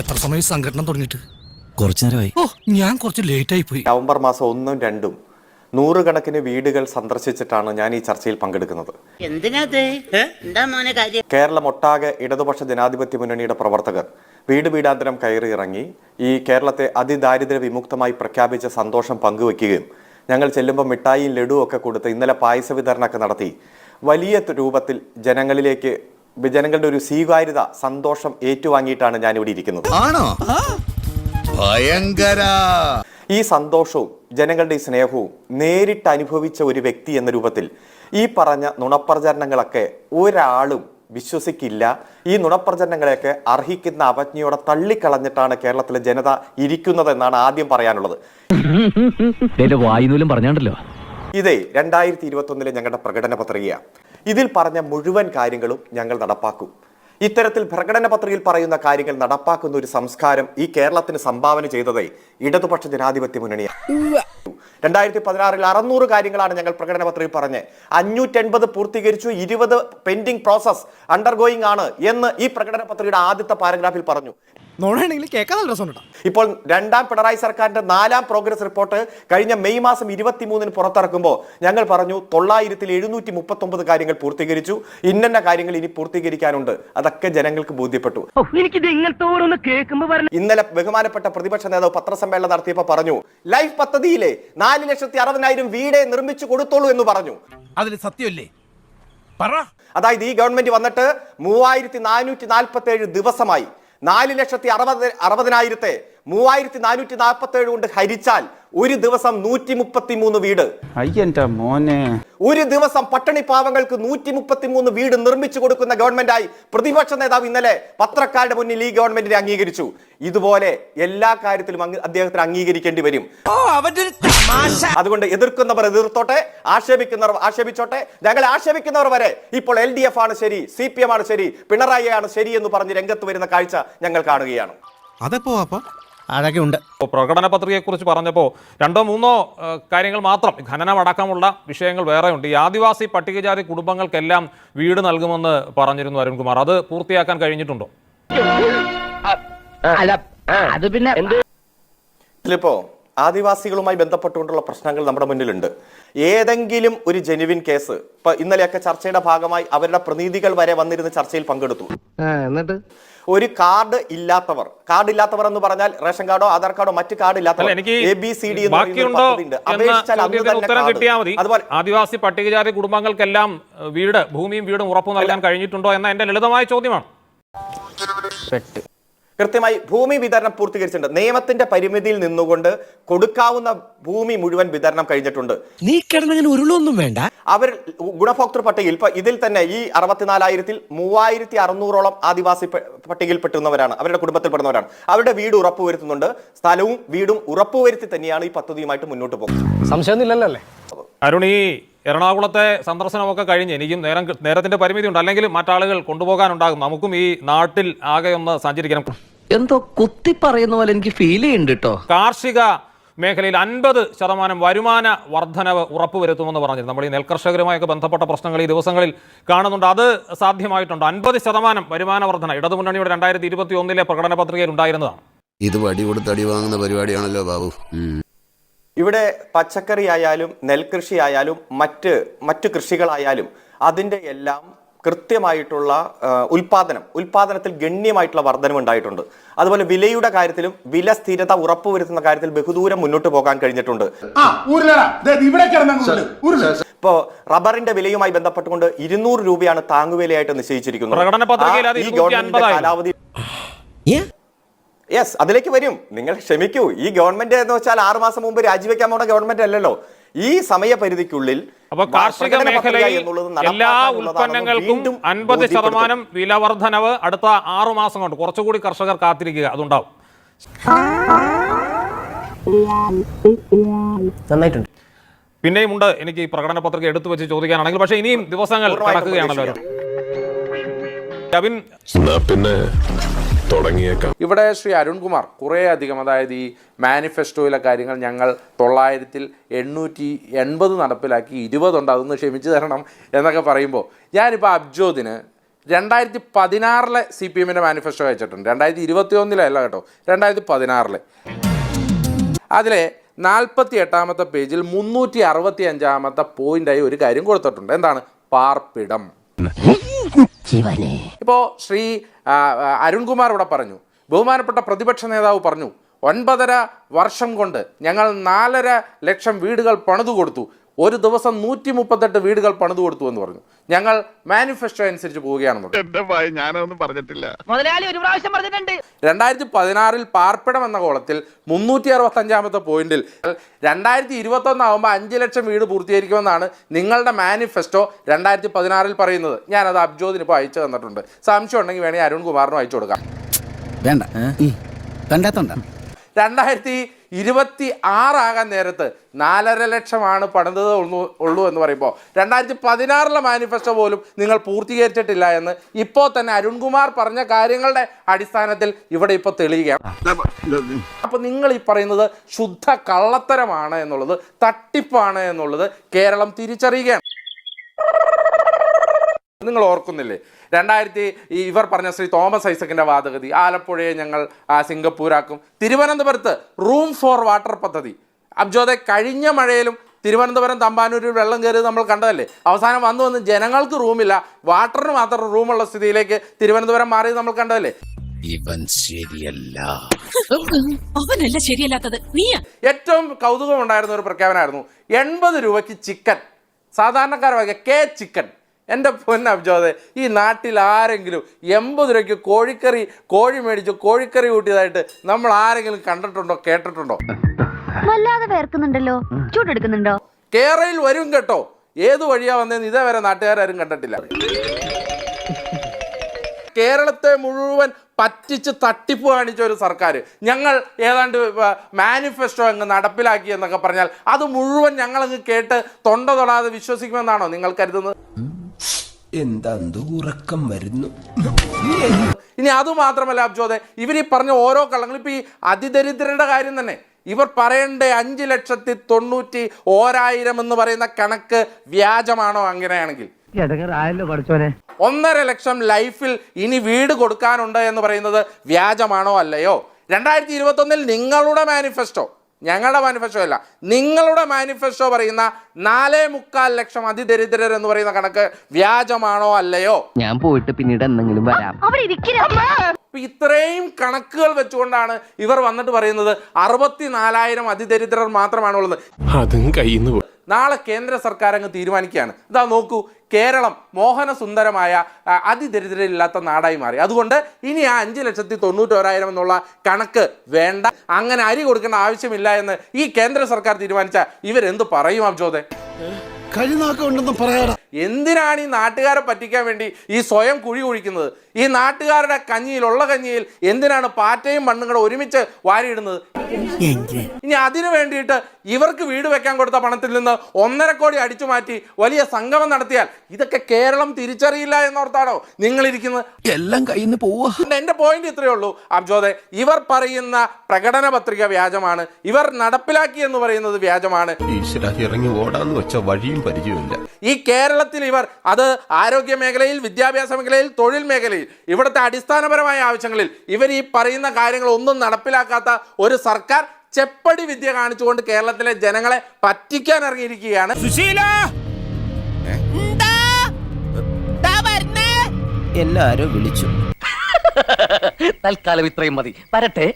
എത്ര സമയം സംഘടന തുടങ്ങിയിട്ട്? കുറച്ചു നേരമായി. ഓ ഞാൻ കുറച്ച് ലേറ്റ് ആയി പോയി. നവംബർ മാസം ഒന്നും രണ്ടും നൂറുകണക്കിന് വീടുകൾ സന്ദർശിച്ചിട്ടാണ് ഞാൻ ഈ ചർച്ചയിൽ പങ്കെടുക്കുന്നത്. കേരളം ഒട്ടാകെ ഇടതുപക്ഷ ജനാധിപത്യ മുന്നണിയുടെ പ്രവർത്തകർ വീട് വീടാന്തരം കയറി ഇറങ്ങി ഈ കേരളത്തെ അതിദാരിദ്ര്യ വിമുക്തമായി പ്രഖ്യാപിച്ച സന്തോഷം പങ്കുവെക്കുകയും ഞങ്ങൾ ചെല്ലുമ്പോൾ മിഠായിയും ലഡുവും ഒക്കെ കൊടുത്ത് ഇന്നലെ പായസ വിതരണമൊക്കെ നടത്തി വലിയ രൂപത്തിൽ ജനങ്ങളിലേക്ക് ജനങ്ങളുടെ ഒരു സ്വീകാര്യത സന്തോഷം ഏറ്റുവാങ്ങിയിട്ടാണ് ഞാൻ ഇവിടെ ഇരിക്കുന്നത്. ആണോ? ഭയങ്കര. ഈ സന്തോഷവും ജനങ്ങളുടെ ഈ സ്നേഹവും നേരിട്ട് അനുഭവിച്ച ഒരു വ്യക്തി എന്ന രൂപത്തിൽ ഈ പറഞ്ഞ നുണപ്രചരണങ്ങളൊക്കെ ഒരാളും വിശ്വസിക്കില്ല. ഈ നുണപ്രചരണങ്ങളെയൊക്കെ അർഹിക്കുന്ന അവജ്ഞയോടെ തള്ളിക്കളഞ്ഞിട്ടാണ് കേരളത്തിലെ ജനത ഇരിക്കുന്നത് എന്നാണ് ആദ്യം പറയാനുള്ളത്. എന്റെ വായുനൂലും പറഞ്ഞാണ്ടല്ലോ ഇതേ രണ്ടായിരത്തി ഇരുപത്തി ഒന്നിലെ ഞങ്ങളുടെ പ്രകടന പത്രികയാണ്. ഇതിൽ പറഞ്ഞ മുഴുവൻ കാര്യങ്ങളും ഞങ്ങൾ നടപ്പാക്കും. ഇത്തരത്തിൽ പ്രകടന പത്രികയിൽ പറയുന്ന കാര്യങ്ങൾ നടപ്പാക്കുന്ന ഒരു സംസ്കാരം ഈ കേരളത്തിന് സംഭാവന ചെയ്തതായി ഇടതുപക്ഷ ജനാധിപത്യ മുന്നണിയാണ്. രണ്ടായിരത്തി പതിനാറിൽ അറുന്നൂറ് കാര്യങ്ങളാണ് ഞങ്ങൾ പ്രകടന പത്രികയിൽ പറഞ്ഞത്. അഞ്ഞൂറ്റൻപത് പൂർത്തീകരിച്ചു ഇരുപത് പെൻഡിംഗ് പ്രോസസ് അണ്ടർഗോയിങ് ആണ് എന്ന് ഈ പ്രകടന പത്രികയുടെ ആദ്യത്തെ പാരഗ്രാഫിൽ പറഞ്ഞു. ഇപ്പോൾ രണ്ടാം പിണറായി സർക്കാരിന്റെ നാലാം പ്രോഗ്രസ് റിപ്പോർട്ട് കഴിഞ്ഞ മെയ് മാസം ഇരുപത്തിമൂന്നിന് പുറത്തിറക്കുമ്പോൾ ഞങ്ങൾ പറഞ്ഞു തൊള്ളായിരത്തിൽ എഴുന്നൂറ്റി മുപ്പത്തി ഒമ്പത് കാര്യങ്ങൾ പൂർത്തീകരിച്ചു. ഇന്നന്ന കാര്യങ്ങൾ ഇനി പൂർത്തീകരിക്കാനുണ്ട്. അതൊക്കെ ജനങ്ങൾക്ക് ബോധ്യപ്പെട്ടു. ഇന്നലെ ബഹുമാനപ്പെട്ട പ്രതിപക്ഷ നേതാവ് പത്രസമ്മേളനം നടത്തിയപ്പോൾ പറഞ്ഞു ലൈഫ് പദ്ധതിയിലെ നാല് ലക്ഷത്തി അറുപതിനായിരം വീടേ നിർമ്മിച്ചു കൊടുത്തോളൂ എന്ന് പറഞ്ഞു. അതിൽ സത്യമല്ലേ? പറ. അതായത് ഈ ഗവൺമെന്റ് വന്നിട്ട് മൂവായിരത്തി നാനൂറ്റി നാൽപ്പത്തി ഏഴ് ദിവസമായി നാല് ലക്ഷത്തി അറുപത് അറുപതിനായിരത്തെ മൂവായിരത്തി നാനൂറ്റി നാൽപ്പത്തി ഏഴ് കൊണ്ട് ഹരിച്ചാൽ ഒരു ദിവസം നൂറ്റി മുപ്പത്തി മൂന്ന് വീട്. അയ്യന്റെ മോനെ. ഒരു ദിവസം പട്ടണി പാവങ്ങൾക്ക് നൂറ്റി മുപ്പത്തി മൂന്ന് വീട് നിർമ്മിച്ചു കൊടുക്കുന്ന ഗവൺമെന്റായി പ്രതിപക്ഷ നേതാവ് ഇന്നലെ പത്രക്കാരുടെ മുന്നിൽ ഈ ഗവൺമെന്റിനെ അംഗീകരിച്ചു. ഇതുപോലെ എല്ലാ കാര്യത്തിലും അദ്ദേഹത്തിന് അംഗീകരിക്കേണ്ടി വരും. അതുകൊണ്ട് എതിർക്കുന്നവർ എതിർത്തോട്ടെ ആക്ഷേപിക്കുന്നവർ ആക്ഷേപിച്ചോട്ടെ. ഞങ്ങൾ ആക്ഷേപിക്കുന്നവർ വരെ ഇപ്പോൾ എൽ ഡി എഫ് ആണ് ശരി സി പി എം ആണ് ശരി പിണറായി ആണ് ശരി എന്ന് പറഞ്ഞ് രംഗത്ത് വരുന്ന കാഴ്ച ഞങ്ങൾ കാണുകയാണ്. അതെപ്പോ ഇപ്പോൾ പ്രകടന പത്രികയെക്കുറിച്ച് പറഞ്ഞപ്പോൾ രണ്ടോ മൂന്നോ കാര്യങ്ങൾ മാത്രം ഖനനം അടക്കമുള്ള വിഷയങ്ങൾ വേറെയുണ്ട്. ഈ ആദിവാസി പട്ടികജാതി കുടുംബങ്ങൾക്കെല്ലാം വീട് നൽകുമെന്ന് പറഞ്ഞിരുന്നു അരുൺകുമാർ. അത് പൂർത്തിയാക്കാൻ കഴിഞ്ഞിട്ടുണ്ടോ? അത് പിന്നെ ഇതിലിപ്പോ ആദിവാസികളുമായി ബന്ധപ്പെട്ടുകൊണ്ടുള്ള പ്രശ്നങ്ങൾ നമ്മുടെ മുന്നിലുണ്ട്. ഏതെങ്കിലും ഒരു ജെനുവിൻ കേസ് ഇപ്പൊ ഇന്നലെയൊക്കെ ചർച്ചയുടെ ഭാഗമായി അവരുടെ പ്രതിനിധികൾ വരെ വന്നിരുന്ന് ചർച്ചയിൽ പങ്കെടുത്തു. എന്നിട്ട്? ഒരു കാർഡ് ഇല്ലാത്തവർ കാർഡ് ഇല്ലാത്തവർ എന്ന് പറഞ്ഞാൽ റേഷൻ കാർഡോ ആധാർ കാർഡോ മറ്റു കാർഡ് ഇല്ലാത്തവർ. എ ബി സി ഡി അതുപോലെ ആദിവാസി പട്ടികജാതി കുടുംബങ്ങൾക്കെല്ലാം വീട് ഭൂമിയും വീടും ഉറപ്പു നൽകാൻ കഴിഞ്ഞിട്ടുണ്ടോ എന്ന എന്റെ ലളിതമായ ചോദ്യമാണ്. കൃത്യമായി ഭൂമി വിതരണം പൂർത്തീകരിച്ചിട്ടുണ്ട്. നിയമത്തിന്റെ പരിമിതിയിൽ നിന്നുകൊണ്ട് കൊടുക്കാവുന്ന ഭൂമി മുഴുവൻ വിതരണം കഴിഞ്ഞിട്ടുണ്ട്. നീ കിടന്നങ്ങനെ ഉരുളൊന്നും വേണ്ട. അവർ ഗുണഭോക്തൃ പട്ടികയിൽ ഇപ്പൊ ഇതിൽ തന്നെ ഈ അറുപത്തിനാലായിരത്തിൽ മൂവായിരത്തി അറുന്നൂറോളം ആദിവാസി പട്ടികയിൽ പെട്ടുന്നവരാണ്. അവരുടെ കുടുംബത്തിൽപ്പെടുന്നവരാണ്. അവരുടെ വീട് ഉറപ്പുവരുത്തുന്നുണ്ട്. സ്ഥലവും വീടും ഉറപ്പുവരുത്തി തന്നെയാണ് ഈ പദ്ധതിയുമായിട്ട് മുന്നോട്ട് പോകുന്നത്. സംശയമൊന്നുമില്ലല്ലേ അരുണി ഈ എറണാകുളത്തെ സന്ദർശനമൊക്കെ കഴിഞ്ഞ് എനിക്കും നേരം നേരത്തിന്റെ നേരത്തിന്റെ പരിമിതി ഉണ്ട് അല്ലെങ്കിൽ മറ്റാളുകൾ കൊണ്ടുപോകാനുണ്ടാകും. നമുക്കും ഈ നാട്ടിൽ ആകെ ഒന്ന് സഞ്ചരിക്കണം. എന്തോ കുത്തി പറയുന്ന പോലെ എനിക്ക് ഫീൽ ചെയ്യുന്നുണ്ട് കേട്ടോ കാർഷിക മേഖലയിൽ അൻപത് ശതമാനം വരുമാന വർധനവ് ഉറപ്പുവരുത്തുമെന്ന് പറഞ്ഞിരുന്നു. നമ്മൾ ഈ നെൽകർഷകരുമായൊക്കെ ബന്ധപ്പെട്ട പ്രശ്നങ്ങൾ ഈ ദിവസങ്ങളിൽ കാണുന്നുണ്ട്. അത് സാധ്യമായിട്ടുണ്ട്. അൻപത് ശതമാനം വരുമാന വർധന ഇടതുമുന്നണിയുടെ രണ്ടായിരത്തി ഇരുപത്തി ഒന്നിലെ പ്രകടന പത്രികയിൽ ഉണ്ടായിരുന്നതാണ്. ഇത് വടി കൊടുത്ത് അടി വാങ്ങുന്ന പരിപാടിയാണല്ലോ ബാബു. ഇവിടെ പച്ചക്കറി ആയാലും നെൽകൃഷി ആയാലും മറ്റ് മറ്റ് കൃഷികളായാലും അതിന്റെ എല്ലാം കൃത്യമായിട്ടുള്ള ഉൽപാദനം ഉൽപാദനത്തിൽ ഗണ്യമായിട്ടുള്ള വർധനം ഉണ്ടായിട്ടുണ്ട്. അതുപോലെ വിലയുടെ കാര്യത്തിലും വില സ്ഥിരത ഉറപ്പുവരുത്തുന്ന കാര്യത്തിൽ ബഹുദൂരം മുന്നോട്ട് പോകാൻ കഴിഞ്ഞിട്ടുണ്ട്. ഇപ്പോ റബ്ബറിന്റെ വിലയുമായി ബന്ധപ്പെട്ടുകൊണ്ട് ഇരുന്നൂറ് രൂപയാണ് താങ്ങുവിലയായിട്ട് നിശ്ചയിച്ചിരിക്കുന്നത്. പ്രകടന പത്രികയിൽ അത് ആ, ഈ 250 കാലാവധി യെസ് അതിലേക്ക് വരും. നിങ്ങൾ ക്ഷമിക്കൂ. ഈ ഗവൺമെന്റ് എന്ന് വെച്ചാൽ ആറുമാസം മുമ്പ് രാജിവെക്കാൻ പോണ ഗവൺമെന്റ് അല്ലല്ലോ. ഈ സമയപരിധിക്കുള്ളിൽ അപ്പൊ കാർഷിക മേഖലയിൽ എല്ലാ ഉൽപ്പന്നങ്ങൾക്കും അൻപത്. ശതമാനം വില വർധനവ് അടുത്ത ആറു മാസം കൊണ്ട് കുറച്ചുകൂടി കർഷകർ കാത്തിരിക്കുക. അതുണ്ടാവും. നന്നായിട്ടുണ്ട്. പിന്നെയും ഉണ്ട്. എനിക്ക് ഈ പ്രകടന പത്രിക എടുത്തു വെച്ച് ചോദിക്കാനാണെങ്കിൽ പക്ഷേ ഇനിയും ദിവസങ്ങൾ നടക്കുകയാണല്ലോ കവിൻ പിന്നെ തുടങ്ങിയേക്കാം. ഇവിടെ ശ്രീ അരുൺകുമാർ കുറേ അധികം അതായത് ഈ മാനിഫെസ്റ്റോയിലെ കാര്യങ്ങൾ ഞങ്ങൾ തൊള്ളായിരത്തിൽ എണ്ണൂറ്റി എൺപത് നടപ്പിലാക്കി ഇരുപതുണ്ട് അതൊന്ന് ക്ഷമിച്ചു തരണം എന്നൊക്കെ പറയുമ്പോൾ ഞാനിപ്പോൾ അബ്ജോദിന് രണ്ടായിരത്തി പതിനാറിലെ സി പി എമ്മിന്റെ മാനിഫെസ്റ്റോ അയച്ചിട്ടുണ്ട് രണ്ടായിരത്തി ഇരുപത്തി ഒന്നിലല്ല കേട്ടോ രണ്ടായിരത്തി പതിനാറിലെ അതിലെ നാൽപ്പത്തി എട്ടാമത്തെ പേജിൽ മുന്നൂറ്റി അറുപത്തി അഞ്ചാമത്തെ പോയിന്റായി ഒരു കാര്യം കൊടുത്തിട്ടുണ്ട്. എന്താണ്? പാർപ്പിടം. ഇപ്പോൾ ശ്രീ അരുൺകുമാർ ഇവിടെ പറഞ്ഞു. ബഹുമാനപ്പെട്ട പ്രതിപക്ഷ നേതാവ് പറഞ്ഞു ഒൻപതര വർഷം കൊണ്ട് ഞങ്ങൾ നാലര ലക്ഷം വീടുകൾ പണിതു കൊടുത്തു. ഒരു ദിവസം നൂറ്റി മുപ്പത്തെട്ട് വീടുകൾ പണിതു കൊടുത്തു എന്ന് പറഞ്ഞു. ഞങ്ങൾ മാനിഫെസ്റ്റോ അനുസരിച്ച് പോവുകയാണെന്ന് പറഞ്ഞിട്ടില്ല. മുതലാളി ഒരു പ്രാവശ്യം പറഞ്ഞിട്ടുണ്ട്. രണ്ടായിരത്തി പതിനാറിൽ പാർപ്പിടം എന്ന കോളത്തിൽ മുന്നൂറ്റി അറുപത്തി അഞ്ചാമത്തെ പോയിന്റിൽ രണ്ടായിരത്തി ഇരുപത്തി ഒന്നാകുമ്പോൾ അഞ്ച് ലക്ഷം വീട് പൂർത്തീകരിക്കുമെന്നാണ് നിങ്ങളുടെ മാനിഫെസ്റ്റോ രണ്ടായിരത്തി പതിനാറിൽ പറയുന്നത്. ഞാനത് അബ്ജോദിന് ഇപ്പോൾ അയച്ചു തന്നിട്ടുണ്ട്. സംശയം ഉണ്ടെങ്കിൽ വേണമെങ്കിൽ അരുൺകുമാറിനും അയച്ചു കൊടുക്കാം. വേണ്ട. രണ്ടായിരത്തി ഇരുപത്തി ആറാകാൻ നേരത്ത് നാലര ലക്ഷമാണ് പണിതത് ഉള്ളൂ എന്ന് പറയുമ്പോൾ രണ്ടായിരത്തി പതിനാറിലെ മാനിഫെസ്റ്റോ പോലും നിങ്ങൾ പൂർത്തീകരിച്ചിട്ടില്ല എന്ന് ഇപ്പോൾ തന്നെ അരുൺകുമാർ പറഞ്ഞ കാര്യങ്ങളുടെ അടിസ്ഥാനത്തിൽ ഇവിടെ ഇപ്പോൾ തെളിയുകയാണ്. അപ്പോൾ നിങ്ങൾ ഈ പറയുന്നത് ശുദ്ധ കള്ളത്തരമാണ് എന്നുള്ളത് തട്ടിപ്പാണ് എന്നുള്ളത് കേരളം തിരിച്ചറിയുകയാണ്. നിങ്ങൾ ഓർക്കുന്നില്ലേ? രണ്ടായിരത്തി ഇവർ പറഞ്ഞ ശ്രീ തോമസ് ഐസക്കിന്റെ വാദഗതി ആലപ്പുഴയെ ഞങ്ങൾ സിംഗപ്പൂരാക്കും. തിരുവനന്തപുരത്ത് റൂം ഫോർ വാട്ടർ പദ്ധതി. അബ്ജോദെ കഴിഞ്ഞ മഴയിലും തിരുവനന്തപുരം തമ്പാനൂരിൽ വെള്ളം കയറിയത് നമ്മൾ കണ്ടതല്ലേ? അവസാനം വന്നു വന്ന് ജനങ്ങൾക്ക് റൂമില്ല. വാട്ടറിന് മാത്രം റൂമുള്ള സ്ഥിതിയിലേക്ക് തിരുവനന്തപുരം മാറിയത് നമ്മൾ കണ്ടതല്ലേ? ഇവൻ ശരിയല്ല. അവനല്ല ശരിയല്ലാത്തത്. നീയാ. ഏറ്റവും കൗതുകം ഉണ്ടായിരുന്ന ഒരു പ്രഖ്യാപനമായിരുന്നു എൺപത് രൂപയ്ക്ക് ചിക്കൻ. സാധാരണക്കാർ വക കെ ചിക്കൻ. എന്റെ പൊന്ന അബ്ജോദെ ഈ നാട്ടിൽ ആരെങ്കിലും എൺപത് രൂപയ്ക്ക് കോഴിക്കറി കോഴി മേടിച്ച് കോഴിക്കറി കൂട്ടിയതായിട്ട് നമ്മൾ ആരെങ്കിലും കണ്ടിട്ടുണ്ടോ കേട്ടിട്ടുണ്ടോ? വല്ലാതെ വേർക്കുന്നുണ്ടല്ലോ. ചൂടെടുക്കുന്നുണ്ടോ? കേരളയിൽ വരും കേട്ടോ. ഏത് വഴിയാ വന്നതെന്ന് ഇതേവരെ നാട്ടുകാരും കണ്ടിട്ടില്ല. കേരളത്തെ മുഴുവൻ പറ്റിച്ച് തട്ടിപ്പ് കാണിച്ച ഒരു സർക്കാർ ഞങ്ങൾ ഏതാണ്ട് മാനിഫെസ്റ്റോ അങ്ങ് നടപ്പിലാക്കി എന്നൊക്കെ പറഞ്ഞാൽ അത് മുഴുവൻ ഞങ്ങളങ്ങ് കേട്ട് തൊണ്ട തൊടാതെ വിശ്വസിക്കുമെന്നാണോ നിങ്ങൾ കരുതുന്നത്? എന്താ ഉറക്കം വരുന്നു? ഇനി അതുമാത്രമല്ല അബ്ജോദെ ഇവർ ഈ പറഞ്ഞ ഓരോ കള്ളങ്ങൾ ഇപ്പൊ ഈ അതിദരിദ്രരുടെ കാര്യം തന്നെ. ഇവർ പറയേണ്ട അഞ്ച് ലക്ഷത്തി തൊണ്ണൂറ്റി ഓരായിരം എന്ന് പറയുന്ന കണക്ക് വ്യാജമാണോ അങ്ങനെയാണെങ്കിൽ? ഒന്നര ലക്ഷം ലൈഫിൽ ഇനി വീട് കൊടുക്കാനുണ്ട് എന്ന് പറയുന്നത് വ്യാജമാണോ അല്ലയോ? രണ്ടായിരത്തി ഇരുപത്തൊന്നിൽ നിങ്ങളുടെ മാനിഫെസ്റ്റോ. ഞങ്ങളുടെ മാനിഫെസ്റ്റോ അല്ല. നിങ്ങളുടെ മാനിഫെസ്റ്റോ പറയുന്ന നാലേ മുക്കാൽ ലക്ഷം അതിദരിദ്രർ എന്ന് പറയുന്ന കണക്ക് വ്യാജമാണോ അല്ലയോ? ഞാൻ പോയിട്ട് പിന്നീട് എന്തെങ്കിലും വരാം. ഇത്രയും കണക്കുകൾ വെച്ചുകൊണ്ടാണ് ഇവർ വന്നിട്ട് പറയുന്നത് അറുപത്തി നാലായിരം അതിദരിദ്രർ മാത്രമാണുള്ളത്. അതും കയ്യിൽ നിന്ന് നാളെ കേന്ദ്ര സർക്കാർ അങ്ങ് തീരുമാനിക്കുകയാണ്. ഇതാ നോക്കൂ കേരളം മോഹന സുന്ദരമായ അതിദരിദ്രയില്ലാത്ത അതിദരിദ്രരില്ലാത്ത നാടായി മാറി. അതുകൊണ്ട് ഇനി ആ അഞ്ച് ലക്ഷത്തി തൊണ്ണൂറ്റോരായിരം എന്നുള്ള കണക്ക് വേണ്ട. അങ്ങനെ അരി കൊടുക്കേണ്ട ആവശ്യമില്ല എന്ന് ഈ കേന്ദ്ര സർക്കാർ തീരുമാനിച്ച ഇവരെന്ത് പറയും അബ്ജോദെ? കഴിനാക്കുണ്ടെന്ന് പറയാടാ. എന്തിനാണ് ഈ നാട്ടുകാരെ പറ്റിക്കാൻ വേണ്ടി ഈ സ്വയം കുഴി കുഴിക്കുന്നത്? ഈ നാട്ടുകാരുടെ കഞ്ഞിയിലുള്ള കഞ്ഞിയിൽ എന്തിനാണ് പാറ്റയും മണ്ണും കൂടെ ഒരുമിച്ച് വാരിയിടുന്നത്? ഇനി അതിനു വേണ്ടിയിട്ട് ഇവർക്ക് വീട് വെക്കാൻ കൊടുത്ത പണത്തിൽ നിന്ന് ഒന്നര കോടി അടിച്ചു മാറ്റി വലിയ സംഗമം നടത്തിയാൽ ഇതൊക്കെ കേരളം തിരിച്ചറിയില്ല എന്നോർത്താണോ നിങ്ങൾ ഇരിക്കുന്നത് എല്ലാം കയ്യിൽ നിന്ന് പോവാ എന്റെ പോയിന്റ് ഇത്രയേ ഉള്ളൂ. അബ്ജോദെ ഇവർ പറയുന്ന പ്രകടന പത്രിക വ്യാജമാണ്. ഇവർ നടപ്പിലാക്കി എന്ന് പറയുന്നത് വ്യാജമാണ്. ഈ ഇറങ്ങി ഓടാന്ന് വെച്ച വഴിയും പരിചയമില്ല. ഈ കേരളത്തിൽ ഇവർ അത് ആരോഗ്യ മേഖലയിൽ വിദ്യാഭ്യാസ മേഖലയിൽ തൊഴിൽ മേഖലയിൽ ഇവിടുത്തെ അടിസ്ഥാനപരമായ ആവശ്യങ്ങളിൽ ഇവർ ഈ പറയുന്ന കാര്യങ്ങൾ ഒന്നും നടപ്പിലാക്കാത്ത ഒരു സർക്കാർ ചെപ്പടി വിദ്യ കാണിച്ചുകൊണ്ട് കേരളത്തിലെ ജനങ്ങളെ പറ്റിക്കാൻ ഇറങ്ങിയിരിക്കുകയാണ്. എല്ലാരും വിളിച്ചു. തൽക്കാലം ഇത്രയും മതി. വരട്ടെ.